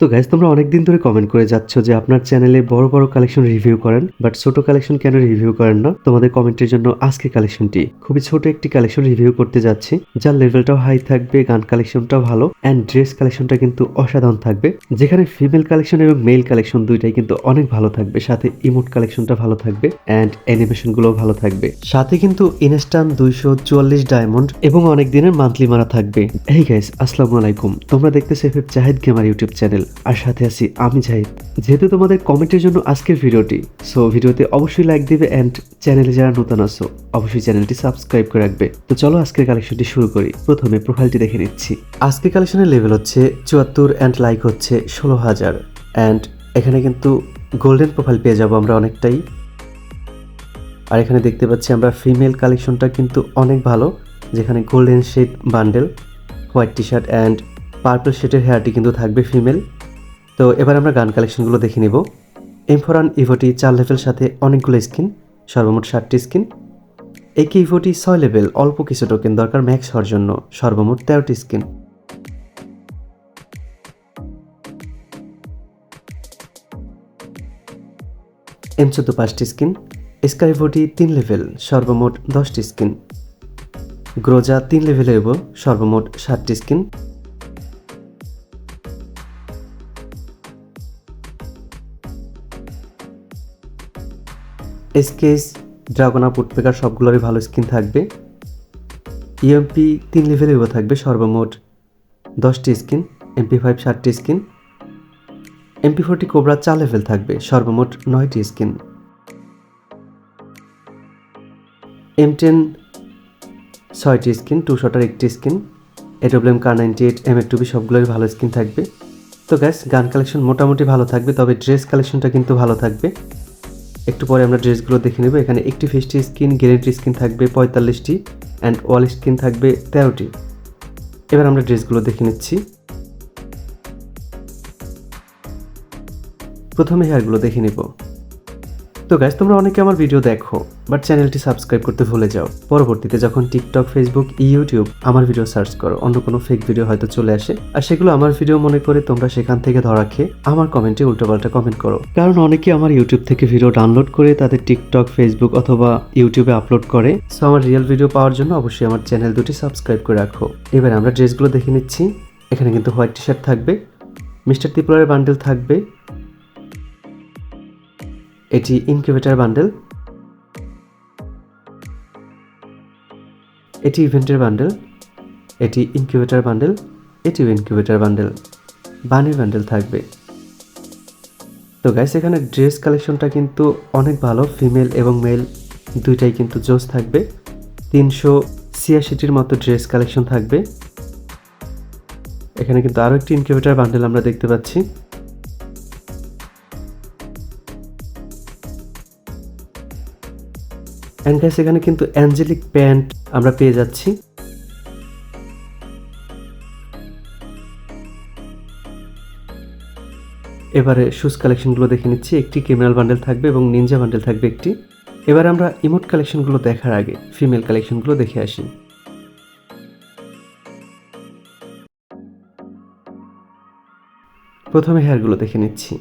তো গাইজ তোমরা অনেকদিন ধরে কমেন্ট করে যাচ্ছ যে আপনার চ্যানেলে বড় বড় কালেকশন রিভিউ করেন বাট ছোট কালেকশন কেন রিভিউ করেন না? তোমাদের কমেন্টের জন্য আজকে কালেকশনটি খুবই ছোট একটি কালেকশন রিভিউ করতে যাচ্ছি, যার লেভেলটাও হাই থাকবে, গান কালেকশনটাও ভালো অ্যান্ড ড্রেস কালেকশনটা কিন্তু অসাধারণ থাকবে। যেখানে ফিমেল কালেকশন এবং মেল কালেকশন দুইটাই কিন্তু অনেক ভালো থাকবে, সাথে ইমোট কালেকশনটা ভালো থাকবে অ্যান্ড অ্যানিমেশনগুলো ভালো থাকবে। সাথে কিন্তু ইনস্টান দুইশো চুয়াল্লিশ ডায়মন্ড এবং অনেক দিনের মান্থলি মারা থাকবে। এই গাইস আসসালামু আলাইকুম। তোমরা দেখতেছো FF Zahid gamer YouTube channel আর সাথে আছি আমি জাহিদ। যেহেতু তোমাদের কমেন্টের জন্য আজকের ভিডিওটি সো ভিডিওতে অবশ্যই লাইক দিবে অ্যান্ড চ্যানেলে যারা নতুন আছো, অবশ্যই চ্যানেলটি সাবস্ক্রাইব করে রাখবে। তো চলো আজকের কালেকশনটি শুরু করি। প্রথমে প্রোফাইলটি দেখে নিচ্ছি। আজকের কালেকশনের লেভেল হচ্ছে চুয়াত্তর অ্যান্ড লাইক হচ্ছে ষোলো হাজার। অ্যান্ড এখানে কিন্তু গোল্ডেন প্রোফাইল পেয়ে যাব আমরা অনেকটাই। আর এখানে দেখতে পাচ্ছি আমরা ফিমেল কালেকশনটা কিন্তু অনেক ভালো, যেখানে golden shade bundle white T shirt and purple শেডের হেয়ারটি কিন্তু থাকবে ফিমেল তো এবার আমরা গান কালেকশনগুলো দেখে নিব। এমফোরান ইভোটি চার লেভেল সাথে অনেকগুলো স্কিন সর্বমোট ষাটটি স্কিন একে ইভোটি ছয় লেভেল অল্প কিছু টোকেন দরকার ম্যাক্স হওয়ার জন্য, সর্বমোট তেরোটি স্কিন এম চোদ্দ পাঁচটি স্কিন স্কাইভোটি তিন লেভেল সর্বমোট দশটি স্কিন গ্রোজা তিন লেভেলের এবো সর্বমোট ষাটটি স্কিন এসকেস ড্রাগনা পুটপেকার সবগুলোরই ভালো স্কিন থাকবে। ইএমপি তিন লেভেলের এবো থাকবে, সর্বমোট দশটি স্কিন এমপি ফাইভ ষাটটি স্কিন এমপি ফোরটি কোবরা চার লেভেল থাকবে, সর্বমোট নয়টি স্কিন এম টেন ছয়টি স্কিন টু শটার একটি skin AWM Kar ninety eight M two B সবগুলোই ভালো স্কিন থাকবে। তো গ্যাস গান কালেকশন মোটামুটি ভালো থাকবে, তবে ড্রেস কালেকশনটা কিন্তু ভালো থাকবে। একটু পরে আমরা ড্রেসগুলো দেখে নেব। এখানে একটি ফিস্টি স্কিন গ্যারেন্টি স্কিন থাকবে পঁয়তাল্লিশটি অ্যান্ড ওয়াল স্কিন থাকবে তেরোটি। এবার আমরা ড্রেসগুলো দেখে নিচ্ছি। প্রথমে হেয়ারগুলো দেখে নিব। তো গাইজ তোমরা অনেকে আমার ভিডিও দেখো বাট চ্যানেলটি সাবস্ক্রাইব করতে ভুলে যাও। পরবর্তীতে যখন টিকটক ফেসবুক ইউটিউব আমার ভিডিও সার্চ করো, অন্য কোনো ফেক ভিডিও হয়তো চলে আসে। আর সেগুলো আমার ভিডিও মনে করে তোমরা সেখান থেকে ধরা খেয়ে আমার কমেন্টে উল্টোপাল্টা কমেন্ট করো। কারণ অনেকে আমার ইউটিউব থেকে ভিডিও ডাউনলোড করে তাদের টিকটক ফেসবুক অথবা ইউটিউবে আপলোড করে। সো আমার রিয়েল ভিডিও পাওয়ার জন্য অবশ্যই আমার চ্যানেল দুটি সাবস্ক্রাইব করে রাখো। এবার আমরা ড্রেসগুলো দেখে নিচ্ছি। এখানে কিন্তু হোয়াইট টি শার্ট থাকবে, মিস্টার ত্রিপুরার বান্ডেল থাকবে এটি ইনকিউবেটার বান্ডেল। এটি ইভেন্টের বান্ডেল। এটি ইনকিউবেটার বান্ডেল। এটিও ইনকিউবেটার বান্ডেল। বানির বান্ডেল থাকবে। তো গাইস এখানে ড্রেস কালেকশনটা কিন্তু অনেক ভালো। ফিমেল এবং মেল দুইটাই কিন্তু জোস থাকবে। তিনশো ছিয়াশিটির মতো ড্রেস কালেকশন থাকবে। এখানে কিন্তু আরও একটি ইনকিউবেটার বান্ডেল আমরা দেখতে পাচ্ছি। অ্যান্ড গাইস এখানে কিন্তু অ্যাঞ্জেলিক প্যান্ট আমরা পেয়ে যাচ্ছি। এবারে শুজ কালেকশনগুলো দেখে নিচ্ছি। একটি ক্রিমিনাল বান্ডেল থাকবে এবং নিনজা বান্ডেল থাকবে একটি। এবার আমরা ইমোট কালেকশনগুলো দেখার আগে ফিমেল কালেকশনগুলো দেখে আসি। প্রথমে হেয়ারগুলো দেখে নিচ্ছি।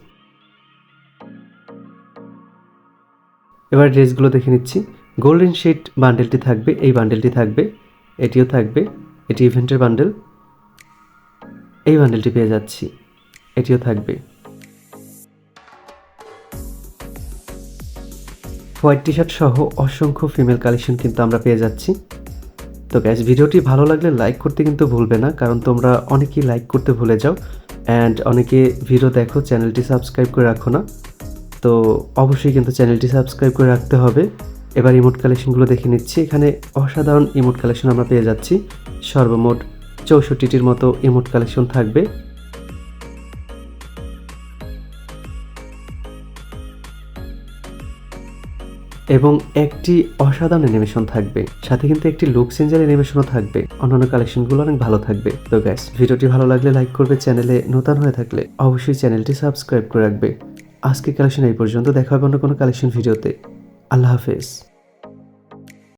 এবার ড্রেসগুলো দেখে নিচ্ছি। গোল্ডেন শেড বান্ডেলটি থাকবে, এই বান্ডেলটি থাকবে, এটিও থাকবে, এটি ইভেন্টের বান্ডেল এই বান্ডেলটি পেয়ে যাচ্ছি, এটিও থাকবে। হোয়াইট টি শার্ট সহ অসংখ্য ফিমেল কালেকশন কিন্তু আমরা পেয়ে যাচ্ছি। তো গ্যাস ভিডিওটি ভালো লাগলে লাইক করতে কিন্তু ভুলবে না, কারণ তোমরা অনেকেই লাইক করতে ভুলে যাও অ্যান্ড অনেকে ভিডিও দেখো চ্যানেলটি সাবস্ক্রাইব করে রাখো না। তো অবশ্যই কিন্তু চ্যানেলটি সাবস্ক্রাইব করে রাখতে হবে। এবার ইমোট কালেকশনগুলো দেখে নিচ্ছি। এখানে অসাধারণ ইমোট কালেকশন আমরা পেয়ে যাচ্ছি। সর্বমোট চৌষট্টিটির মতো ইমোট কালেকশন থাকবে। এবং একটি অসাধারণ অ্যানিমেশন থাকবে। সাথে কিন্তু একটি লুক চেঞ্জার অ্যানিমেশনও থাকবে। অন্যান্য কালেকশনগুলো অনেক ভালো থাকবে। তো গ্যাস ভিডিওটি ভালো লাগলে লাইক করবে চ্যানেলে নতুন হয়ে থাকলে অবশ্যই চ্যানেলটি সাবস্ক্রাইব করে রাখবে। আজকে কালেকশন এই পর্যন্ত। দেখা হবে অন্য কোনো কালেকশন ভিডিওতে আল্লাহ হাফেজ।